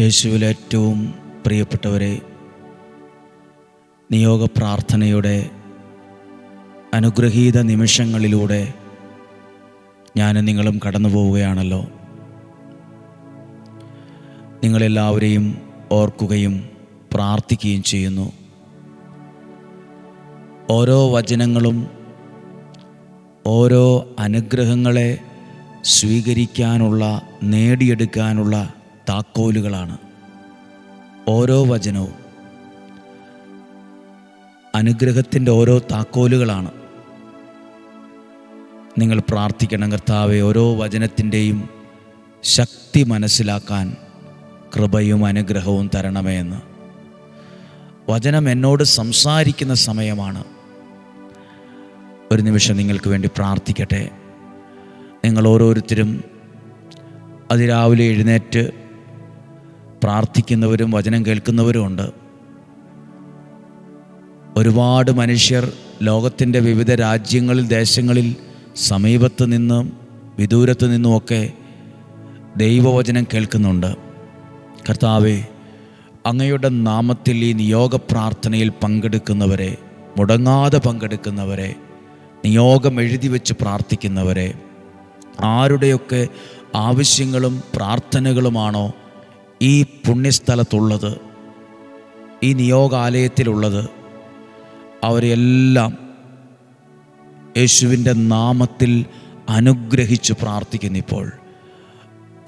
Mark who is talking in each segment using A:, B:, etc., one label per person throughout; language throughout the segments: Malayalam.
A: യേശുവിൽ ഏറ്റവും പ്രിയപ്പെട്ടവരെ നിയോഗ പ്രാർത്ഥനയുടെ അനുഗ്രഹീത നിമിഷങ്ങളിലൂടെ ഞാനും നിങ്ങളും കടന്നു പോവുകയാണല്ലോ. നിങ്ങളെല്ലാവരെയും ഓർക്കുകയും പ്രാർത്ഥിക്കുകയും ചെയ്യുന്നു. ഓരോ വചനങ്ങളും ഓരോ അനുഗ്രഹങ്ങളെ സ്വീകരിക്കാനുള്ള നേടിയെടുക്കാനുള്ള താക്കോലുകളാണ്. ഓരോ വചനവും അനുഗ്രഹത്തിന്റെ ഓരോ താക്കോലുകളാണ്. നിങ്ങൾ പ്രാർത്ഥിക്കണം കർത്താവെ ഓരോ വചനത്തിന്റെയും ശക്തി മനസ്സിലാക്കാൻ കൃപയും അനുഗ്രഹവും തരണമേ എന്ന്. വചനം എന്നോട് സംസാരിക്കുന്ന സമയമാണ്. ഒരു നിമിഷം നിങ്ങൾക്ക് വേണ്ടി പ്രാർത്ഥിക്കട്ടെ. നിങ്ങൾ ഓരോരുത്തരും അതിരാവിലെ എഴുന്നേറ്റ് പ്രാർത്ഥിക്കുന്നവരും വചനം കേൾക്കുന്നവരും ഉണ്ട്. ഒരുപാട് മനുഷ്യർ ലോകത്തിന്റെ വിവിധ രാജ്യങ്ങളിൽ ദേശങ്ങളിൽ സമീപത്ത് നിന്നും വിദൂരത്ത് നിന്നുമൊക്കെ ദൈവവചനം കേൾക്കുന്നുണ്ട്. കർത്താവെ അങ്ങയുടെ നാമത്തിൽ ഈ നിയോഗ പ്രാർത്ഥനയിൽ പങ്കെടുക്കുന്നവരെ മുടങ്ങാതെ പങ്കെടുക്കുന്നവരെ നിയോഗം എഴുതി വെച്ച് പ്രാർത്ഥിക്കുന്നവരെ ആരുടെയൊക്കെ ആവശ്യങ്ങളും പ്രാർത്ഥനകളുമാണോ ഈ പുണ്യസ്ഥലത്തുള്ളത് ഈ നിയോഗാലയത്തിലുള്ളത് അവരെല്ലാം യേശുവിന്റെ നാമത്തിൽ അനുഗ്രഹിച്ച് പ്രാർത്ഥിക്കുന്നു ഇപ്പോൾ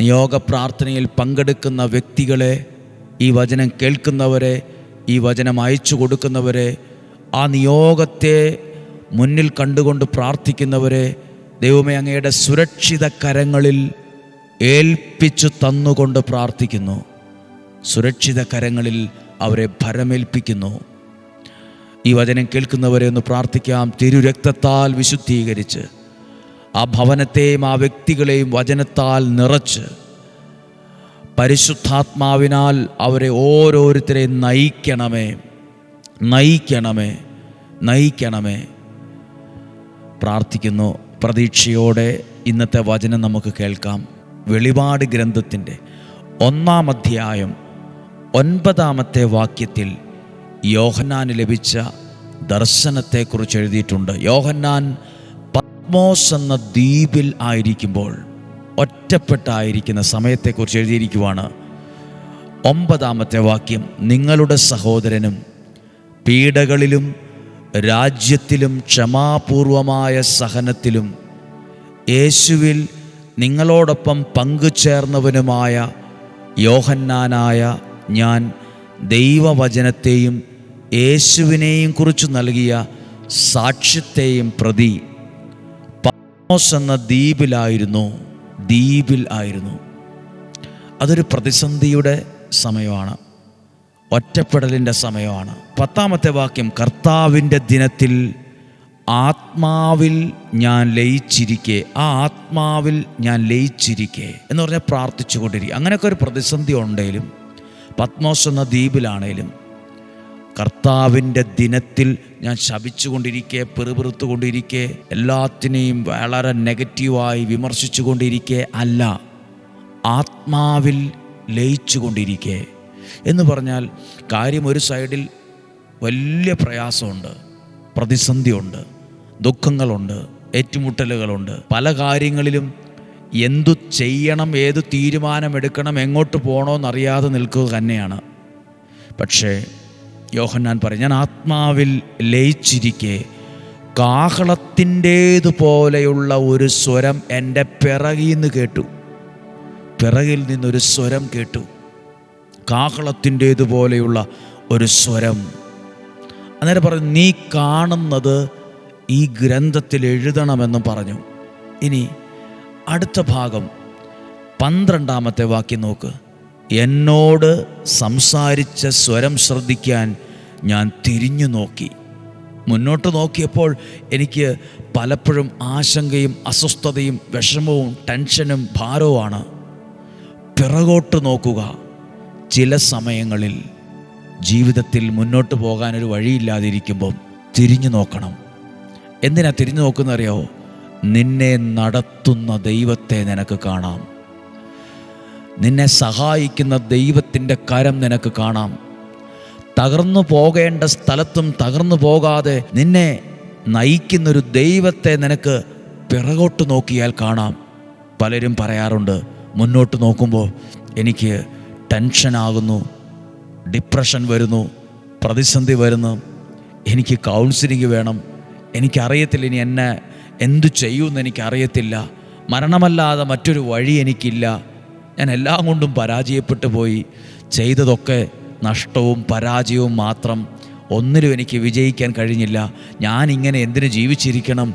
A: നിയോഗ പ്രാർത്ഥനയിൽ പങ്കെടുക്കുന്ന വ്യക്തികളെ ഈ വചനം കേൾക്കുന്നവരെ ഈ വചനം അയച്ചു കൊടുക്കുന്നവരെ ആ നിയോഗത്തെ മുന്നിൽ കണ്ടുകൊണ്ട് പ്രാർത്ഥിക്കുന്നവരെ ദൈവമേ അങ്ങയുടെ സുരക്ഷിത കരങ്ങളിൽ ഏൽപ്പിച്ചു തന്നുകൊണ്ട് പ്രാർത്ഥിക്കുന്നു. സുരക്ഷിത കരങ്ങളിൽ അവരെ ഭരമേൽപ്പിക്കുന്നു. ഈ വചനം കേൾക്കുന്നവരെ ഒന്ന് പ്രാർത്ഥിക്കാം. തിരുരക്തത്താൽ വിശുദ്ധീകരിച്ച് ആ ഭവനത്തെയും ആ വ്യക്തികളെയും വചനത്താൽ നിറച്ച് പരിശുദ്ധാത്മാവിനാൽ അവരെ ഓരോരുത്തരെയും നയിക്കണമേ. നയിക്കണമേ. നയിക്കണമേ. പ്രാർത്ഥിക്കുന്നു. പ്രതീക്ഷയോടെ ഇന്നത്തെ വചനം നമുക്ക് കേൾക്കാം. വെളിപാട് ഗ്രന്ഥത്തിന്റെ ഒന്നാം അധ്യായം ഒൻപതാമത്തെ വാക്യത്തിൽ യോഹന്നാന് ലഭിച്ച ദർശനത്തെക്കുറിച്ച് എഴുതിയിട്ടുണ്ട്. യോഹന്നാൻ പത്മോസ് എന്ന ദ്വീപിൽ ആയിരിക്കുമ്പോൾ ഒറ്റപ്പെട്ടായിരിക്കുന്ന സമയത്തെക്കുറിച്ച് എഴുതിയിരിക്കുവാണ്. ഒമ്പതാമത്തെ വാക്യം നിങ്ങളുടെ സഹോദരനും പീഡകളിലും രാജ്യത്തിലും ക്ഷമാപൂർവമായ സഹനത്തിലും യേശുവിൽ നിങ്ങളോടൊപ്പം പങ്കുചേർന്നവനുമായ യോഹന്നാനായ ഞാൻ ദൈവവചനത്തെയും യേശുവിനെയും കുറിച്ച് നൽകിയ സാക്ഷ്യത്തെയും പ്രതി പത്മോസ് എന്ന ദ്വീപിലായിരുന്നു ദ്വീപിൽ ആയിരുന്നു. അതൊരു പ്രതിസന്ധിയുടെ സമയമാണ് ഒറ്റപ്പെടലിന്റെ സമയമാണ്. പത്താമത്തെ വാക്യം കർത്താവിന്റെ ദിനത്തിൽ ആത്മാവിൽ ഞാൻ ലയിച്ചിരിക്കെ ആ ആത്മാവിൽ ഞാൻ ലയിച്ചിരിക്കെ എന്ന് പറഞ്ഞാൽ പ്രാർത്ഥിച്ചുകൊണ്ടിരിക്കുക. അങ്ങനെയൊക്കെ ഒരു പ്രതിസന്ധി ഉണ്ടെങ്കിലും പത്മോസ് എന്ന ദ്വീപിലാണേലും കർത്താവിന്റെ ദിനത്തിൽ ഞാൻ ശപിച്ചുകൊണ്ടിരിക്കെ പെറുപെറുത്തുകൊണ്ടിരിക്കെ എല്ലാത്തിനെയും വളരെ നെഗറ്റീവായി വിമർശിച്ചുകൊണ്ടിരിക്കെ അല്ല ആത്മാവിൽ ലയിച്ചുകൊണ്ടിരിക്കെ എന്ന് പറഞ്ഞാൽ കാര്യം ഒരു സൈഡിൽ വലിയ പ്രയാസമുണ്ട് പ്രതിസന്ധിയുണ്ട്. ദുഃഖങ്ങളുണ്ട് ഏറ്റുമുട്ടലുകളുണ്ട്. പല കാര്യങ്ങളിലും എന്തു ചെയ്യണം ഏത് തീരുമാനമെടുക്കണം എങ്ങോട്ട് പോകണമെന്നറിയാതെ നിൽക്കുക തന്നെയാണ്. പക്ഷേ യോഹന്നാൻ പറയും ഞാൻ ആത്മാവിൽ ലയിച്ചിരിക്കെ കാഹളത്തിന്റേതുപോലെയുള്ള ഒരു സ്വരം എന്റെ പിറകിൽ നിന്ന് കേട്ടു. പിറകിൽ നിന്നൊരു സ്വരം കേട്ടു. കാഹളത്തിന്റേതുപോലെയുള്ള ഒരു സ്വരം. അന്നേരം പറഞ്ഞു നീ കാണുന്നത് ഈ ഗ്രന്ഥത്തിൽ എഴുതണമെന്നും പറഞ്ഞു. ഇനി അടുത്ത ഭാഗം പന്ത്രണ്ടാമത്തെ വാക്യം നോക്ക്. എന്നോട് സംസാരിച്ച സ്വരം ശ്രദ്ധിക്കാൻ ഞാൻ തിരിഞ്ഞു നോക്കി. മുന്നോട്ട് നോക്കിയപ്പോൾ എനിക്ക് പലപ്പോഴും ആശങ്കയും അസ്വസ്ഥതയും വിഷമവും ടെൻഷനും ഭാരവുമാണ്. പിറകോട്ട് നോക്കുക. ചില സമയങ്ങളിൽ ജീവിതത്തിൽ മുന്നോട്ട് പോകാനൊരു വഴിയില്ലാതിരിക്കുമ്പം തിരിഞ്ഞു നോക്കണം. എന്തിനാ തിരിഞ്ഞു നോക്കുന്ന അറിയാവോ നിന്നെ നടത്തുന്ന ദൈവത്തെ നിനക്ക് കാണാം. നിന്നെ സഹായിക്കുന്ന ദൈവത്തിന്റെ കരം നിനക്ക് കാണാം. തകർന്നു പോകേണ്ട സ്ഥലത്തും തകർന്നു പോകാതെ നിന്നെ നയിക്കുന്നൊരു ദൈവത്തെ നിനക്ക് പിറകോട്ട് നോക്കിയാൽ കാണാം. പലരും പറയാറുണ്ട് മുന്നോട്ട് നോക്കുമ്പോൾ എനിക്ക് ടെൻഷനാകുന്നു ഡിപ്രഷൻ വരുന്നു പ്രതിസന്ധി വരുന്നു എനിക്ക് കൗൺസിലിംഗ് വേണം എനിക്കറിയത്തില്ല ഇനി എന്നെ എന്തു ചെയ്യുമെന്ന് എനിക്കറിയത്തില്ല. മരണമല്ലാതെ മറ്റൊരു വഴി എനിക്കില്ല. ഞാൻ എല്ലാം കൊണ്ടും പരാജയപ്പെട്ടു പോയി. ചെയ്തതൊക്കെ നഷ്ടവും പരാജയവും മാത്രം. ഒന്നിലും എനിക്ക് വിജയിക്കാൻ കഴിഞ്ഞില്ല. ഞാൻ ഇങ്ങനെ എന്തിനു ജീവിച്ചിരിക്കണം?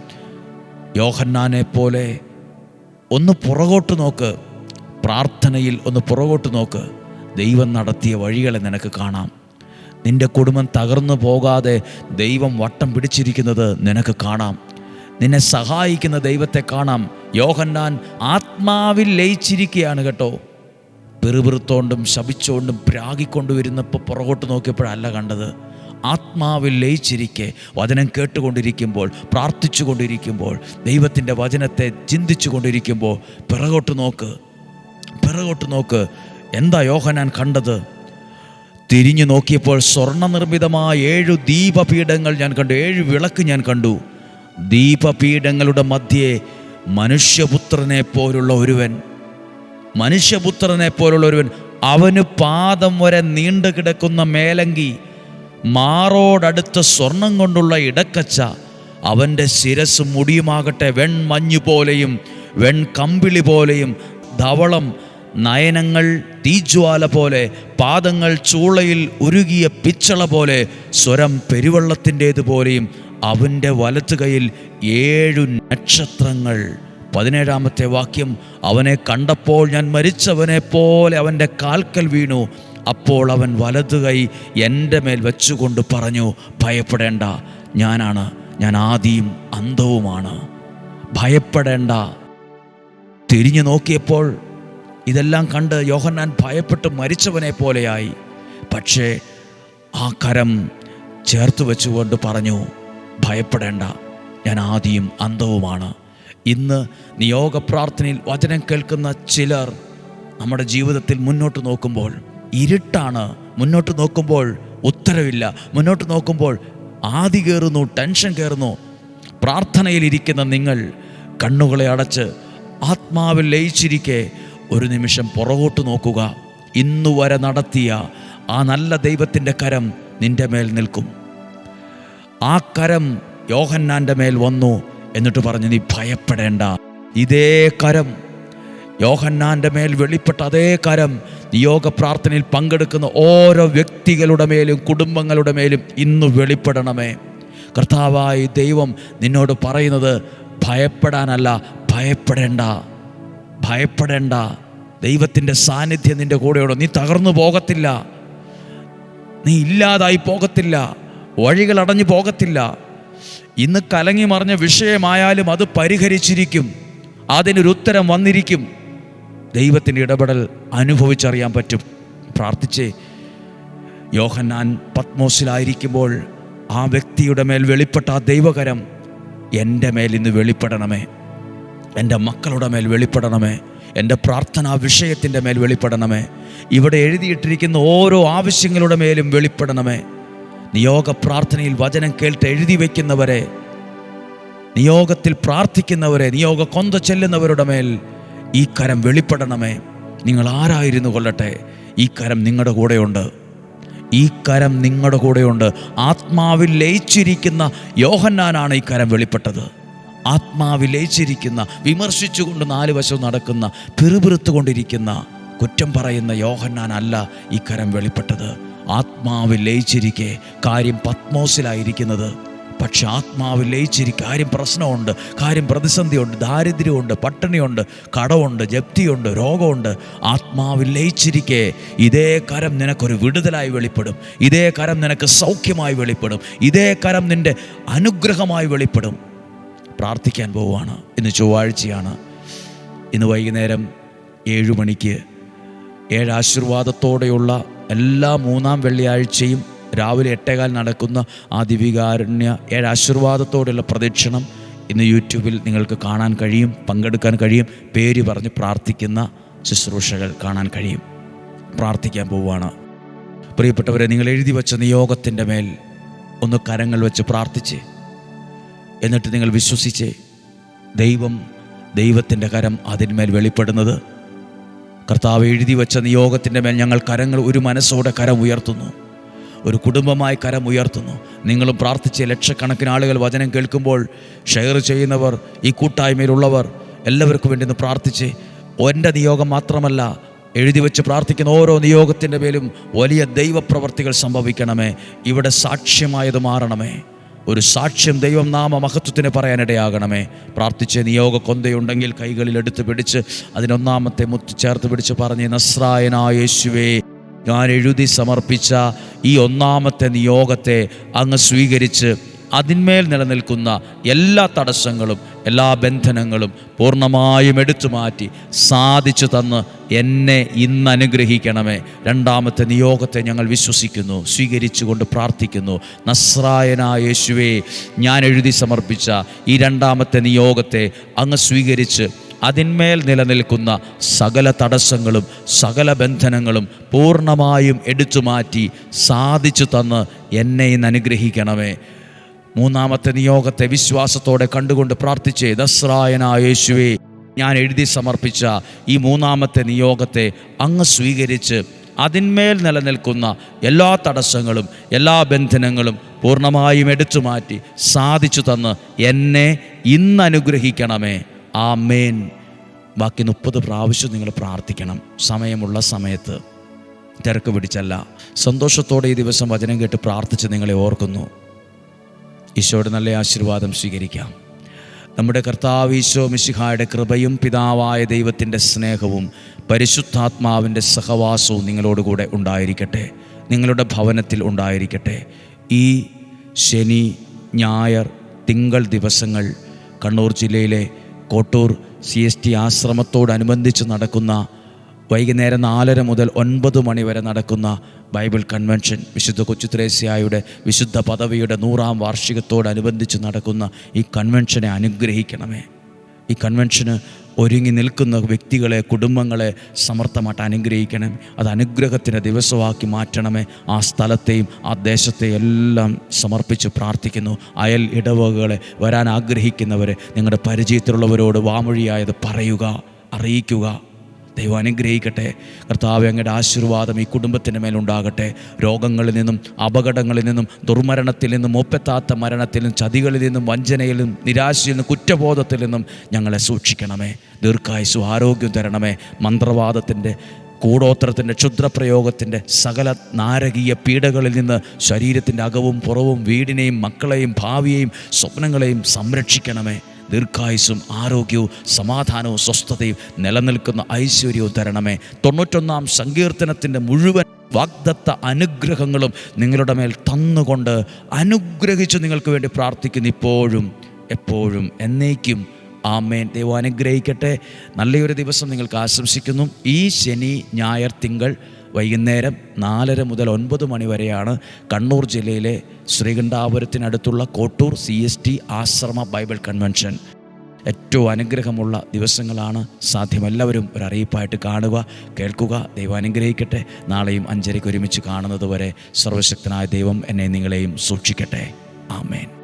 A: യോഹന്നാനെ പോലെ ഒന്ന് പുറകോട്ട് നോക്ക്. പ്രാർത്ഥനയിൽ ഒന്ന് പുറകോട്ട് നോക്ക്. ദൈവം നടത്തിയ വഴികളെ നിനക്ക് കാണാം. നിന്റെ കുടുംബം തകർന്നു പോകാതെ ദൈവം വട്ടം പിടിച്ചിരിക്കുന്നത് നിനക്ക് കാണാം. നിന്നെ സഹായിക്കുന്ന ദൈവത്തെ കാണാം. യോഹന്നാൻ ആത്മാവിൽ ലയിച്ചിരിക്കുകയാണ് കേട്ടോ. പെറുപിറുത്തോണ്ടും ശപിച്ചുകൊണ്ടും പ്രാഗിക്കൊണ്ടും ഇരുന്നപ്പോൾ പുറകോട്ട് നോക്കിയപ്പോഴല്ല കണ്ടത്. ആത്മാവിൽ ലയിച്ചിരിക്കെ വചനം കേട്ടുകൊണ്ടിരിക്കുമ്പോൾ പ്രാർത്ഥിച്ചു കൊണ്ടിരിക്കുമ്പോൾ ദൈവത്തിന്റെ വചനത്തെ ചിന്തിച്ചു കൊണ്ടിരിക്കുമ്പോൾ പിറകോട്ട് നോക്ക്. പിറകോട്ട് നോക്ക്. എന്താ യോഹനാൻ കണ്ടത്? തിരിഞ്ഞു നോക്കിയപ്പോൾ സ്വർണ നിർമ്മിതമായ ഏഴു ദീപപീഠങ്ങൾ ഞാൻ കണ്ടു. ഏഴ് വിളക്ക് ഞാൻ കണ്ടു. ദീപപീഠങ്ങളുടെ മധ്യേ മനുഷ്യപുത്രനെ പോലുള്ള ഒരുവൻ. മനുഷ്യപുത്രനെ പോലുള്ള ഒരുവൻ. അവന് പാദം വരെ നീണ്ടു കിടക്കുന്ന മേലങ്കി മാറോടടുത്ത സ്വർണം കൊണ്ടുള്ള ഇടക്കച്ച അവന്റെ ശിരസ് മുടിയുമാകട്ടെ വെൺമഞ്ഞു പോലെയും വെൺകമ്പിളി പോലെയും ധവളം നയനങ്ങൾ തീജ്വാല പോലെ പാദങ്ങൾ ചൂളയിൽ ഉരുകിയ പിച്ചള പോലെ സ്വരം പെരുവെള്ളത്തിന്റേതുപോലെയും അവന്റെ വലത്ത് കൈയിൽ ഏഴു നക്ഷത്രങ്ങൾ. പതിനേഴാമത്തെ വാക്യം അവനെ കണ്ടപ്പോൾ ഞാൻ മരിച്ചവനെ പോലെ അവന്റെ കാൽക്കൽ വീണു. അപ്പോൾ അവൻ വലതു കൈ എന്റെ മേൽ വെച്ചുകൊണ്ട് പറഞ്ഞു ഭയപ്പെടേണ്ട ഞാനാണ് ഞാൻ ആദിയും അന്തവുമാണ് ഭയപ്പെടേണ്ട. തിരിഞ്ഞു നോക്കിയപ്പോൾ ഇതെല്ലാം കണ്ട് യോഹന്നാൻ ഭയപ്പെട്ട് മരിച്ചവനെ പോലെയായി. പക്ഷേ ആ കരം ചേർത്ത് വെച്ചുകൊണ്ട് പറഞ്ഞു ഭയപ്പെടേണ്ട ഞാൻ ആദിയും അന്തവുമാണ് ഇന്ന് നിയോഗ പ്രാർത്ഥനയിൽ വചനം കേൾക്കുന്ന ചിലർ നമ്മുടെ ജീവിതത്തിൽ മുന്നോട്ട് നോക്കുമ്പോൾ ഇരുട്ടാണ്. മുന്നോട്ട് നോക്കുമ്പോൾ ഉത്തരവില്ല. മുന്നോട്ട് നോക്കുമ്പോൾ ആദി കയറുന്നു ടെൻഷൻ കയറുന്നു. പ്രാർത്ഥനയിലിരിക്കുന്ന നിങ്ങൾ കണ്ണുകളെ അടച്ച് ആത്മാവിൽ ലയിച്ചിരിക്കെ ഒരു നിമിഷം പുറകോട്ട് നോക്കുക. ഇന്നു വരെ നടത്തിയ ആ നല്ല ദൈവത്തിന്റെ കരം നിന്റെ മേൽ നിൽക്കും. ആ കരം യോഹന്നാന്റെ മേൽ വന്നു എന്നിട്ട് പറഞ്ഞു നീ ഭയപ്പെടേണ്ട. ഇതേ കരം യോഹന്നാന്റെ മേൽ വെളിപ്പെട്ട അതേ കരം നിയോഗ പ്രാർത്ഥനയിൽ പങ്കെടുക്കുന്ന ഓരോ വ്യക്തികളുടെ മേലും കുടുംബങ്ങളുടെ മേലും ഇന്ന് വെളിപ്പെടണമേ. കർത്താവായി ദൈവം നിന്നോട് പറയുന്നത് ഭയപ്പെടാനല്ല ഭയപ്പെടേണ്ട. ഭയപ്പെടേണ്ട. ദൈവത്തിന്റെ സാന്നിധ്യം നിന്റെ കൂടെയുണ്ട്. നീ തകർന്നു പോകത്തില്ല. നീ ഇല്ലാതായി പോകത്തില്ല. വഴികൾ അടഞ്ഞു പോകത്തില്ല. ഇന്ന് കലങ്ങി മറിഞ്ഞ വിഷയമായാലും അത് പരിഹരിച്ചിരിക്കും. അതിനൊരു ഉത്തരം വന്നിരിക്കും. ദൈവത്തിന്റെ ഇടപെടൽ അനുഭവിച്ചറിയാൻ പറ്റും. പ്രാർത്ഥിച്ചേ യോഹന്നാൻ പത്മോസിലായിരിക്കുമ്പോൾ ആ വ്യക്തിയുടെ മേൽ വെളിപ്പെട്ട ആ ദൈവകരം എന്റെ മേൽ ഇന്ന് വെളിപ്പെടണമേ. എന്റെ മക്കളുടെ മേൽ വെളിപ്പെടണമേ. എന്റെ പ്രാർത്ഥനാ വിഷയത്തിന്റെ മേൽ വെളിപ്പെടണമേ. ഇവിടെ എഴുതിയിട്ടിരിക്കുന്ന ഓരോ ആവശ്യങ്ങളുടെ മേലും വെളിപ്പെടണമേ. നിയോഗ പ്രാർത്ഥനയിൽ വചനം കേട്ട് എഴുതി വയ്ക്കുന്നവരെ നിയോഗത്തിൽ പ്രാർത്ഥിക്കുന്നവരെ നിയോഗ കൊന്ത ചെല്ലുന്നവരുടെ മേൽ ഈ കരം വെളിപ്പെടണമേ. നിങ്ങൾ ആരായിരുന്നു കൊള്ളട്ടെ ഈ കരം നിങ്ങളുടെ കൂടെയുണ്ട്. ഈ കരം നിങ്ങളുടെ കൂടെയുണ്ട്. ആത്മാവിൽ ലയിച്ചിരിക്കുന്ന യോഹന്നാനാണ് ഈ കരം വെളിപ്പെട്ടത്. ആത്മാവിൽ ലയിച്ചിരിക്കുന്ന വിമർശിച്ചുകൊണ്ട് നാല് വശവും നടക്കുന്ന പിറുപിറുത്തുകൊണ്ടിരിക്കുന്ന കുറ്റം പറയുന്ന യോഹന്നാനല്ല ഇക്കരം കരം വെളിപ്പെട്ടത്. ആത്മാവിൽ ലയിച്ചിരിക്കെ കാര്യം പത്മോസിലായിരിക്കുന്നത്. പക്ഷെ ആത്മാവിൽ ലയിച്ചിരി കാര്യം പ്രശ്നമുണ്ട് കാര്യം പ്രതിസന്ധിയുണ്ട് ദാരിദ്ര്യമുണ്ട് പട്ടിണിയുണ്ട് കടമുണ്ട് ജപ്തിയുണ്ട് രോഗമുണ്ട്. ആത്മാവിൽ ലയിച്ചിരിക്കെ ഇതേ കരം നിനക്കൊരു വിടുതലായി വെളിപ്പെടും ഇതേ കരം നിനക്ക് സൗഖ്യമായി വെളിപ്പെടും ഇതേ കരം നിന്റെ അനുഗ്രഹമായി വെളിപ്പെടും. പ്രാർത്ഥിക്കാൻ പോവുകയാണ്. ഇന്ന് ചൊവ്വാഴ്ചയാണ്. ഇന്ന് വൈകുന്നേരം ഏഴു മണിക്ക് ഏഴ് ആശീർവാദത്തോടെയുള്ള എല്ലാ മൂന്നാം വെള്ളിയാഴ്ചയും രാവിലെ എട്ടേകാൽ നടക്കുന്ന ആ ദിവികാരുണ്യ ഏഴ് ആശീർവാദത്തോടെയുള്ള പ്രദക്ഷിണം ഇന്ന് യൂട്യൂബിൽ നിങ്ങൾക്ക് കാണാൻ കഴിയും പങ്കെടുക്കാൻ കഴിയും പേര് പറഞ്ഞ് പ്രാർത്ഥിക്കുന്ന ശുശ്രൂഷകൾ കാണാൻ കഴിയും. പ്രാർത്ഥിക്കാൻ പോവുകയാണ്. പ്രിയപ്പെട്ടവരെ നിങ്ങൾ എഴുതി വച്ച നിയോഗത്തിന്റെ മേൽ ഒന്ന് കരങ്ങൾ വെച്ച് പ്രാർത്ഥിച്ച്. എന്നിട്ട് നിങ്ങൾ വിശ്വസിച്ച് ദൈവം ദൈവത്തിന്റെ കരം അതിന്മേൽ വെളിപ്പെടുന്നത്. കർത്താവ് എഴുതി വെച്ച നിയോഗത്തിന്റെ മേൽ ഞങ്ങൾ കരങ്ങൾ ഒരു മനസ്സോടെ കരം ഉയർത്തുന്നു. ഒരു കുടുംബമായി കരം ഉയർത്തുന്നു. നിങ്ങളും പ്രാർത്ഥിച്ച് ലക്ഷക്കണക്കിന് ആളുകൾ വചനം കേൾക്കുമ്പോൾ ഷെയർ ചെയ്യുന്നവർ ഈ കൂട്ടായ്മയിലുള്ളവർ എല്ലാവർക്കും വേണ്ടി ഒന്ന് പ്രാർത്ഥിച്ച് എന്റെ നിയോഗം മാത്രമല്ല എഴുതി വെച്ച് പ്രാർത്ഥിക്കുന്ന ഓരോ നിയോഗത്തിന്റെ മേലും വലിയ ദൈവപ്രവർത്തികൾ സംഭവിക്കണമേ. ഇവിടെ സാക്ഷ്യമായത് മാറണമേ. ഒരു സാക്ഷ്യം ദൈവം നാമ മഹത്വത്തിന് പറയാനിടയാകണമേ. പ്രാർത്ഥിച്ച് നിയോഗ കൊന്തയുണ്ടെങ്കിൽ കൈകളിൽ എടുത്ത് പിടിച്ച് അതിനൊന്നാമത്തെ മുത്ത് ചേർത്ത് പിടിച്ച് പറഞ്ഞ് നസ്രായനായ യേശുവേ ഞാൻ എഴുതി സമർപ്പിച്ച ഈ ഒന്നാമത്തെ നിയോഗത്തെ അങ്ങ് സ്വീകരിച്ച് അതിന്മേൽ നിലനിൽക്കുന്ന എല്ലാ തടസ്സങ്ങളും എല്ലാ ബന്ധനങ്ങളും പൂർണമായും എടുത്തു മാറ്റി സാധിച്ചു തന്ന് എന്നെ ഇന്ന് അനുഗ്രഹിക്കണമേ. രണ്ടാമത്തെ നിയോഗത്തെ ഞങ്ങൾ വിശ്വസിക്കുന്നു സ്വീകരിച്ചുകൊണ്ട് പ്രാർത്ഥിക്കുന്നു. നസ്രായനായ യേശുവേ ഞാൻ എഴുതി സമർപ്പിച്ച ഈ രണ്ടാമത്തെ നിയോഗത്തെ അങ്ങ് സ്വീകരിച്ച് അതിന്മേൽ നിലനിൽക്കുന്ന സകല തടസ്സങ്ങളും സകല ബന്ധനങ്ങളും പൂർണമായും എടുത്തു മാറ്റി സാധിച്ചു തന്ന് എന്നെ ഇന്ന് അനുഗ്രഹിക്കണമേ. മൂന്നാമത്തെ നിയോഗത്തെ വിശ്വാസത്തോടെ കണ്ടുകൊണ്ട് പ്രാർത്ഥിച്ചേ ദസ്രായനായ യേശുവേ ഞാൻ എഴുതി സമർപ്പിച്ച ഈ മൂന്നാമത്തെ നിയോഗത്തെ അങ്ങ് സ്വീകരിച്ച് അതിന്മേൽ നിലനിൽക്കുന്ന എല്ലാ തടസ്സങ്ങളും എല്ലാ ബന്ധനങ്ങളും പൂർണമായും എടുത്തു മാറ്റി സാധിച്ചു തന്ന് എന്നെ ഇന്ന് അനുഗ്രഹിക്കണമേ. ആ മേൻ ബാക്കി മുപ്പത് പ്രാവശ്യം നിങ്ങൾ പ്രാർത്ഥിക്കണം. സമയമുള്ള സമയത്ത് തിരക്ക് പിടിച്ചല്ല. സന്തോഷത്തോടെ ഈ ദിവസം വചനം കേട്ട് പ്രാർത്ഥിച്ച് നിങ്ങളെ ഓർക്കുന്നു. ഈശോയുടെ നല്ല ആശീർവാദം സ്വീകരിക്കാം. നമ്മുടെ കർത്താവ് ഈശോ മിശിഹായുടെ കൃപയും പിതാവായ ദൈവത്തിന്റെ സ്നേഹവും പരിശുദ്ധാത്മാവിന്റെ സഹവാസവും നിങ്ങളോടുകൂടെ ഉണ്ടായിരിക്കട്ടെ. നിങ്ങളുടെ ഭവനത്തിൽ ഉണ്ടായിരിക്കട്ടെ. ഈ ശനി ഞായർ തിങ്കൾ ദിവസങ്ങൾ കണ്ണൂർ ജില്ലയിലെ കോട്ടൂർ സി എസ് ടി ആശ്രമത്തോടനുബന്ധിച്ച് നടക്കുന്ന വൈകുന്നേരം നാലര മുതൽ ഒൻപത് മണി വരെ നടക്കുന്ന ബൈബിൾ കൺവെൻഷൻ വിശുദ്ധ കൊച്ചുത്രേസ്യായുടെ വിശുദ്ധ പദവിയുടെ നൂറാം വാർഷികത്തോടനുബന്ധിച്ച് നടക്കുന്ന ഈ കൺവെൻഷനെ അനുഗ്രഹിക്കണമേ. ഈ കൺവെൻഷന് ഒരുങ്ങി നിൽക്കുന്ന വ്യക്തികളെ കുടുംബങ്ങളെ സമർത്ഥമായിട്ട് അനുഗ്രഹിക്കണം. അത് അനുഗ്രഹത്തിന്റെ ദിവസമാക്കി മാറ്റണമേ. ആ സ്ഥലത്തെയും ആ ദേശത്തെയും എല്ലാം സമർപ്പിച്ച് പ്രാർത്ഥിക്കുന്നു. അയൽ ഇടവകകളെ വരാൻ ആഗ്രഹിക്കുന്നവരെ നിങ്ങളുടെ പരിചയത്തിലുള്ളവരോട് വാമൊഴിയായത് പറയുക അറിയിക്കുക. ദൈവം അനുഗ്രഹിക്കട്ടെ. കർത്താവ് അങ്ങയുടെ ആശീർവാദം ഈ കുടുംബത്തിന്റെ മേലുണ്ടാകട്ടെ. രോഗങ്ങളിൽ നിന്നും അപകടങ്ങളിൽ നിന്നും ദുർമരണത്തിൽ നിന്നും ഒപ്പത്താത്ത മരണത്തിൽ നിന്നും ചതികളിൽ നിന്നും വഞ്ചനയിൽ നിന്നും നിരാശയിൽ നിന്നും കുറ്റബോധത്തിൽ നിന്നും ഞങ്ങളെ സൂക്ഷിക്കണമേ. ദീർഘായുസ് ആരോഗ്യം തരണമേ. മന്ത്രവാദത്തിന്റെ കൂടോത്രത്തിന്റെ ക്ഷുദ്രപ്രയോഗത്തിന്റെ സകല നാരകീയ പീഡകളിൽ നിന്ന് ശരീരത്തിന്റെ അകവും പുറവും വീടിനെയും മക്കളെയും ഭാവിയെയും സ്വപ്നങ്ങളെയും സംരക്ഷിക്കണമേ. ദീർഘായുസും ആരോഗ്യവും സമാധാനവും സ്വസ്ഥതയും നിലനിൽക്കുന്ന ഐശ്വര്യവും തരണമേ. തൊണ്ണൂറ്റൊന്നാം സങ്കീർത്തനത്തിന്റെ മുഴുവൻ വാഗ്ദത്ത അനുഗ്രഹങ്ങളും നിങ്ങളുടെ മേൽ തന്നുകൊണ്ട് അനുഗ്രഹിച്ചു നിങ്ങൾക്ക് വേണ്ടി പ്രാർത്ഥിക്കുന്നു ഇപ്പോഴും എപ്പോഴും എന്നേക്കും. ആമേൻ. ദൈവം അനുഗ്രഹിക്കട്ടെ. നല്ലൊരു ദിവസം നിങ്ങൾക്ക് ആശംസിക്കുന്നു. ഈ ശനി ഞായർ തിങ്കൾ വൈകുന്നേരം നാലര മുതൽ ഒൻപത് മണി വരെയാണ് കണ്ണൂർ ജില്ലയിലെ ശ്രീകണ്ഠാപുരത്തിനടുത്തുള്ള കോട്ടൂർ സി എസ് ടി ആശ്രമ ബൈബിൾ കൺവെൻഷൻ. ഏറ്റവും അനുഗ്രഹമുള്ള ദിവസങ്ങളാണ് സാധ്യം. എല്ലാവരും ഒരു കാണുക കേൾക്കുക ദൈവം അനുഗ്രഹിക്കട്ടെ. നാളെയും അഞ്ചരയ്ക്ക് ഒരുമിച്ച് കാണുന്നത് വരെ സർവശക്തനായ ദൈവം എന്നെ നിങ്ങളെയും സൂക്ഷിക്കട്ടെ. ആമേൻ.